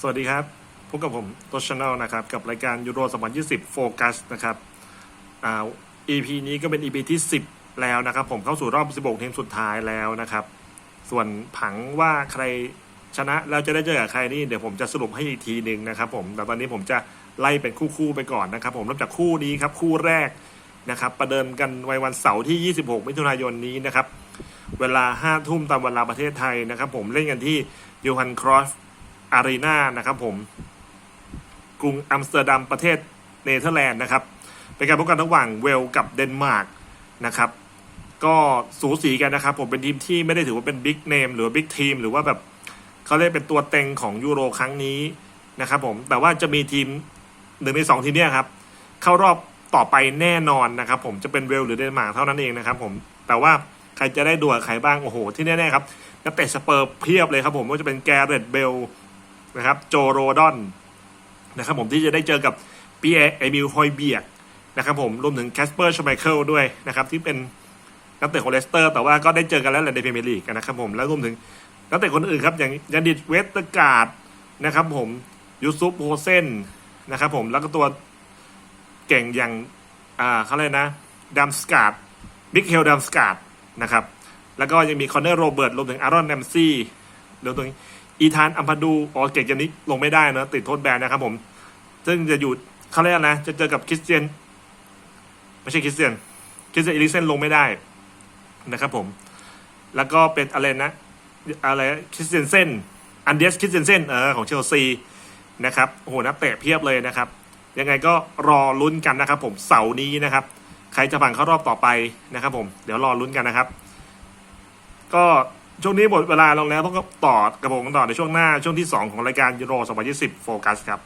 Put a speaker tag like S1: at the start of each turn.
S1: สวัสดีครับพบกับผมตัวช n แนลนะครับ กับรายการยูโร2020 โฟกัสนะครับอ่า EP นี้ก็เป็น EP ที่ 10 แล้วนะครับ ผมเข้าสู่รอบ 16 ทีมสุดท้ายแล้วนะครับ ส่วนผังว่าใครชนะแล้วจะได้เจอกับใครนี่เดี๋ยวผมจะสรุปให้อีกทีหนึ่งนะครับ ผมแต่ตอนนี้ผมจะไล่เป็นคู่ๆไปก่อนนะครับ ผมเริ่มจากคู่นี้ครับคู่แรกนะครับ ประเดิมกันไว้วันเสาร์ที่ 26 มิถุนายนนี้นะครับ เวลา 5 ทุ่มตามเวลาประเทศไทยนะครับ ผมเล่นกันที่ยูฮันครอส อารีนานะครับผม กรุงอัมสเตอร์ดัมประเทศเนเธอร์แลนด์นะครับ เป็นการพบกันระหว่างเวลกับเดนมาร์กนะครับ ก็สูสีกันนะครับ ผมเป็นทีมที่ไม่ได้ถือว่าเป็นบิ๊กเนมหรือบิ๊กทีมหรือว่าแบบเขาเรียกเป็นตัวเต็งของยูโรครั้งนี้นะครับผมแต่ว่าจะมีทีมหนึ่งในสองทีมเนี้ยครับเข้ารอบต่อไปแน่นอนนะครับ ผมจะเป็นเวลหรือเดนมาร์กเท่านั้นเองนะครับ ผมแต่ว่าใครจะได้ดูกับใครบ้างโอ้โหที่แน่ๆครับนักเตะสเปอร์เพียบเลยครับผมว่าจะเป็นแกเรตเบล นะครับโจโรดอนนะครับผมที่จะได้เจอกับปีเอเอมิลฮอยเบียกนะครับผมรวมถึงแคสเปอร์ชไมเคิลด้วยนะครับที่เป็นนักเตะของเลสเตอร์ แต่ว่าก็ได้เจอกันแล้วแหละในพรีเมียร์ลีกนะครับผมแล้วรวมถึงนักเตะคนอื่นครับอย่างยันดิตเวสต์การ์ดนะครับผมยูซุปโฮเซนนะครับผมแล้วก็ตัวเก่งอย่างอ่าเขาเลยกนะดัมสกาดบิ๊กเฮลดัมสกาดนะครับแล้วก็ยังมีคอนเนอร์โรเบิร์ตรวมถึงอารอนแนมซี่รวมถึง อีธานอัมพาดูอ๋อเก่งจันนี้ลงไม่ได้นะติดโทษแบนนะครับผม ซึ่งจะอยู่เขาเรียกอะไรนะ จะเจอกับคริสเตียน ไม่ใช่คริสเตียน คริสเตียนอีลิเซนลงไม่ได้นะครับผม แล้วก็เป็นอะไรนะ อะไรคริสเตียนเซนอันเดสคริสเตียนเซนเออของเชลซีนะครับโอ้โหนักเตะเพียบเลยนะครับ ยังไงก็รอลุ้นกันนะครับ ผมเสาร์นี้นะครับ ใครจะผ่านเข้ารอบต่อไปนะครับ ผมเดี๋ยวรอลุ้นกันนะครับ ก็ ช่วงนี้หมดเวลาลงแล้วต้องก็ต่อกระผมต่อในช่วงหน้าช่วงที่ 2 ของรายการยูโร2020โฟกัสครับ